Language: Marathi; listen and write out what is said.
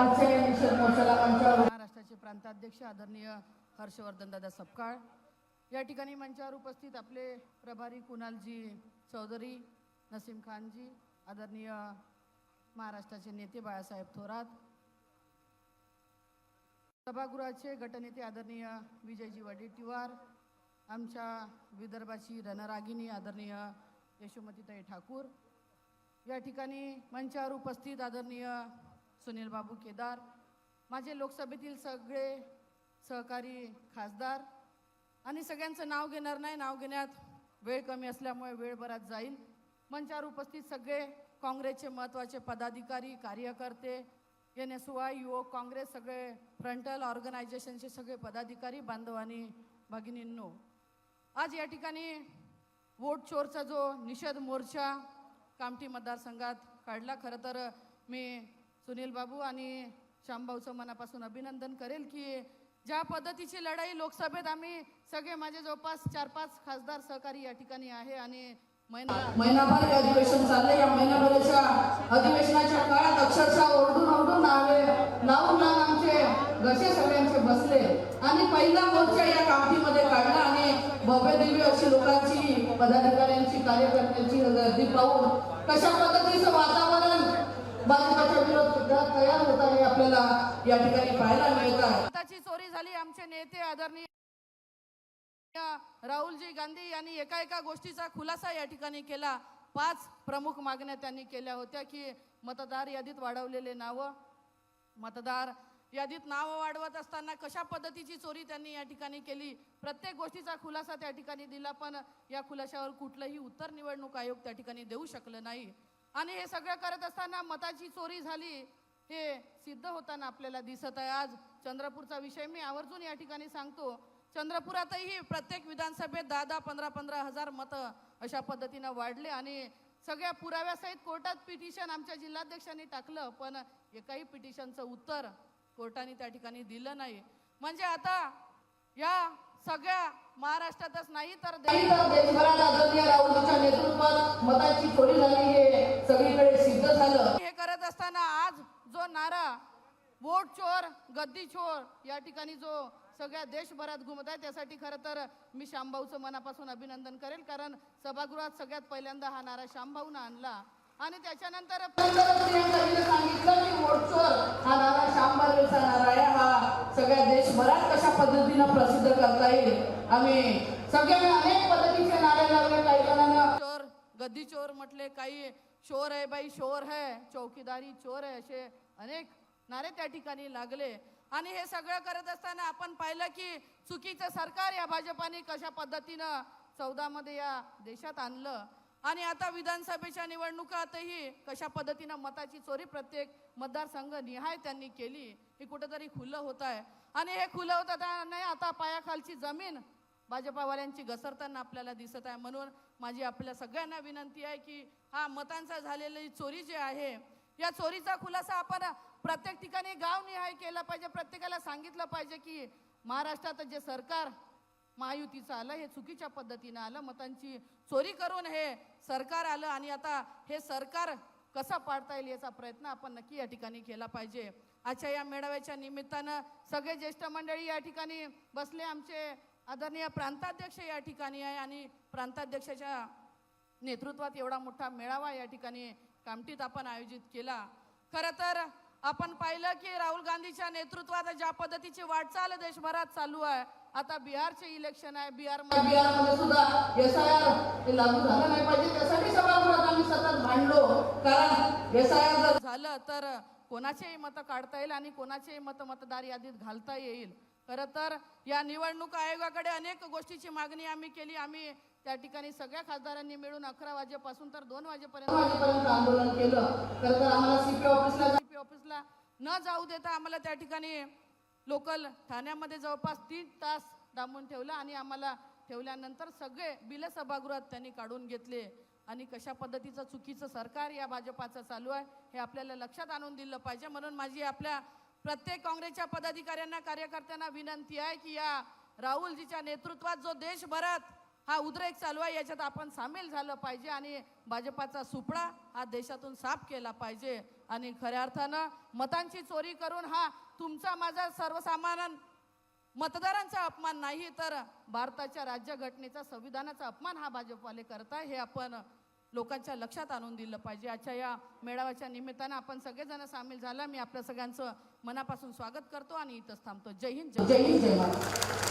आजच्या या निषेध मोर्चाला महाराष्ट्राचे प्रांताध्यक्ष आदरणीय हर्षवर्धन दादा सपकाळ. या ठिकाणी मंचावर उपस्थित आपले प्रभारी कुणालजी चौधरी नसीम खानजी आदरणीय महाराष्ट्राचे नेते बाळासाहेब थोरात सभागृहाचे गटनेते आदरणीय विजयजी वडेट्टीवार आमच्या विदर्भाची रणरागिणी आदरणीय यशोमतीताई ठाकूर. या ठिकाणी मंचावर उपस्थित आदरणीय सुनील बाबू केदार माझे लोकसभेतील सगळे सहकारी खासदार आणि सगळ्यांचं नाव घेणार नाही नाव घेण्यात वेळ कमी असल्यामुळे वेळ बराच जाईल. मंचावर उपस्थित सगळे काँग्रेसचे महत्त्वाचे पदाधिकारी कार्यकर्ते एन एस वाय युवक काँग्रेस सगळे फ्रंटल ऑर्गनायझेशनचे सगळे पदाधिकारी बांधव आणि भगिनींनो आज या ठिकाणी वोट चोरचा जो निषेध मोर्चा कामठी मतदारसंघात काढला खरं तर मी सुनील बाबू आणि श्यामभाऊचं मनापासून अभिनंदन करेल की ज्या पद्धतीची लढाई लोकसभेत आम्ही सगळे माझे जवळपास चार पाच खासदार सहकारी या ठिकाणी आहे आणि महिनाभर हे अधिवेशन चाललंय. या महिनाभराच्या अधिवेशनाच्या काळात अक्षरशः ओरडून ओरडून नावे लावून लावून आमचे घसे सगळ्यांचे बसले. आणि पहिला मोर्चा या कामठीमध्ये काढला आणि भव्य दिव्य अशी लोकांची पदाधिकाऱ्यांची कार्यकर्त्यांची गर्दी पाहून कशा तयार होताना आपल्याला या ठिकाणी पाहायला मिळत आहे. मताची चोरी झाली आमचे नेते आदरणीय राहुलजी गांधी यांनी एका एका गोष्टीचा खुलासा या ठिकाणी केला. पाच प्रमुख मागण्या त्यांनी केल्या होत्या की मतदार यादीत वाढवलेले नावं मतदार यादीत नावं वाढवत असताना कशा पद्धतीची चोरी त्यांनी या ठिकाणी केली? प्रत्येक गोष्टीचा खुलासा त्या ठिकाणी दिला पण या खुलाशावर कुठलंही उत्तर निवडणूक आयोग त्या ठिकाणी देऊ शकलं नाही. आणि हे सगळं करत असताना मताची चोरी झाली. हे सिद्ध होताना आपल्याला दिसत आहे. आज चंद्रपूरचा विषय मी आवर्जून या ठिकाणी सांगतो. चंद्रपुरातही प्रत्येक विधानसभेत दहा दहा पंधरा पंधरा हजार मतं अशा पद्धतीनं वाढले आणि सगळ्या पुराव्यासहित कोर्टात पिटिशन आमच्या जिल्हाध्यक्षांनी टाकलं पण एकाही पिटिशनचं उत्तर कोर्टाने त्या ठिकाणी दिलं नाही. म्हणजे आता या सगळ्या महाराष्ट्रातच नाही तर देशभरात आदरणीय राहुलच्या नेतृत्वात मताची चोरी झाली हे सगळीकडे सिद्ध झालं. हे तो नारा वोट चोर गद्दी चोर या ठिकाणी जो सगळ्या देशभरात घुमत आहे त्यासाठी खरं तर मी श्यामभाऊचं मनापासून अभिनंदन करेल कारण सभागृहात सगळ्यात पहिल्यांदा हा नारा श्यामभाऊनं आणला. आणि त्याच्यानंतर सांगितलं की वोट चोर हा नारा श्याम नारा आहे हा सगळ्या देशभरात कशा पद्धतीनं प्रसिद्ध करता येईल? आम्ही सगळ्यांना अनेक पद्धतीचे नारे लावले काही जणांना चोर गद्दी चोर म्हटले काही चोर आहे बाई चोर है चौकीदारी चोर आहे असे अनेक नारे त्या ठिकाणी लागले. आणि हे सगळं करत असताना आपण पाहिलं की चुकीचं सरकार या भाजपाने कशा पद्धतीनं चौदामध्ये या देशात आणलं. आणि आता विधानसभेच्या निवडणुकातही कशा पद्धतीनं मताची चोरी प्रत्येक मतदारसंघ निहाय त्यांनी केली हे कुठंतरी खुलं होत आहे आणि हे खुलं होत नाही आता पायाखालची जमीन भाजपावाल्यांची घसरताना आपल्याला दिसत आहे. म्हणून माझी आपल्या सगळ्यांना विनंती आहे की हा मतांचा झालेली चोरी जी आहे या चोरीचा खुलासा आपण प्रत्येक ठिकाणी गाव निहाय केला पाहिजे. प्रत्येकाला सांगितलं पाहिजे की महाराष्ट्रात जे सरकार महायुतीचं आलं हे चुकीच्या पद्धतीनं आलं. मतांची चोरी करून हे सरकार आलं आणि आता हे सरकार कसा पाडता येईल याचा प्रयत्न आपण नक्की या ठिकाणी केला पाहिजे. आजच्या या मेळाव्याच्या निमित्तानं सगळे ज्येष्ठ मंडळी या ठिकाणी बसले. आमचे आदरणीय प्रांताध्यक्ष या ठिकाणी आहे आणि प्रांताध्यक्षाच्या नेतृत्वात एवढा मोठा मेळावा या ठिकाणी कामठीत आपण आयोजित केला. खरं तर आपण पाहिलं की राहुल गांधीच्या नेतृत्वात ज्या पद्धतीची वाटचाल देशभरात चालू आहे आता बिहारचे इलेक्शन आहे. बिहार बिहारमध्ये सुद्धा एस आय आर हे लागू झालं नाही पाहिजे. त्यासाठी सभागृहात आम्ही सतत भांडलो. कारण एस आय आर जर झालं तर कोणाचेही मतं काढता येईल आणि कोणाचेही मतं मतदार यादीत घालता येईल. खरं तर या निवडणूक आयोगाकडे अनेक गोष्टीची मागणी आम्ही केली. आम्ही त्या ठिकाणी सगळ्या खासदारांनी मिळून अकरा वाजेपासून तर दोन वाजेपर्यंत वाजेपर्यंत आंदोलन केलं. तर आम्हाला सीपी ऑफिसला न जाऊ देता आम्हाला त्या ठिकाणी लोकल ठाण्यामध्ये जवळपास तीन तास डांबून ठेवलं आणि आम्हाला ठेवल्यानंतर सगळे बिल सभागृहात त्यांनी काढून घेतले. आणि कशा पद्धतीचं चुकीचं सरकार या भाजपाचं चालू आहे हे आपल्याला लक्षात आणून दिलं पाहिजे. म्हणून माझी आपल्या प्रत्येक काँग्रेसच्या पदाधिकाऱ्यांना कार्यकर्त्यांना विनंती आहे की या राहुलजीच्या नेतृत्वात जो देशभरात हा उद्रेक चालू आहे याच्यात आपण सामील झालं पाहिजे आणि भाजपाचा सुपडा हा देशातून साफ केला पाहिजे. आणि खऱ्या अर्थानं मतांची चोरी करून हा तुमचा माझा सर्वसामान्य मतदारांचा अपमान नाही तर भारताच्या राज्यघटनेचा संविधानाचा अपमान हा भाजपवाले करताय हे आपण लोकांच्या लक्षात आणून दिलं पाहिजे. आजच्या या मेळाव्याच्या निमित्तानं आपण सगळेजण सामील झाला. मी आपल्या सगळ्यांचं मनापासून स्वागत करतो आणि इथंच थांबतो. जय हिंद जय जय हिंद जय